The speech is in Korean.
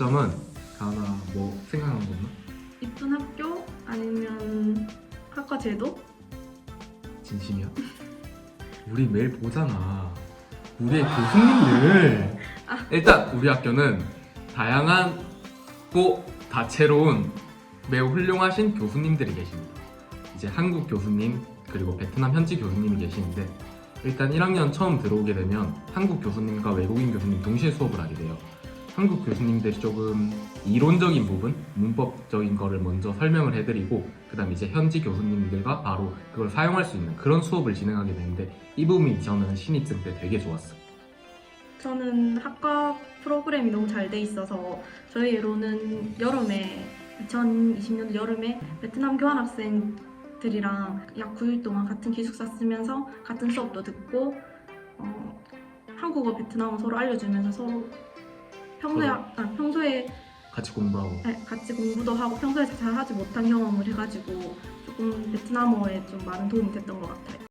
장점은 가나 뭐 생각나는 거 없나? 이쁜 학교 아니면 학과 제도? 진심이야? 우리 매일 보잖아. 우리의 교수님들. 일단 우리 학교는 다양하고 다채로운 매우 훌륭하신 교수님들이 계십니다. 이제 한국 교수님 그리고 베트남 현지 교수님이 계시는데 일단 1학년 처음 들어오게 되면 한국 교수님과 외국인 교수님 동시에 수업을 하게 돼요. 한국 교수님들이 조금 이론적인 부분, 문법적인 거를 먼저 설명을 해드리고 그 다음 이제 현지 교수님들과 바로 그걸 사용할 수 있는 그런 수업을 진행하게 되는데 이 부분이 저는 신입생 때 되게 좋았어. 저는 학과 프로그램이 너무 잘 돼 있어서 저희 예로는 여름에 2020년도 여름에 베트남 교환학생들이랑 약 9일 동안 같은 기숙사 쓰면서 같은 수업도 듣고 어, 한국어 베트남어 서로 알려주면서 서로 평소에. 아, 평소에 같이 공부하고 네, 같이 공부도 하고 평소에 잘 하지 못한 경험을 해가지고 조금 베트남어에 좀 많은 도움이 됐던 것 같아요.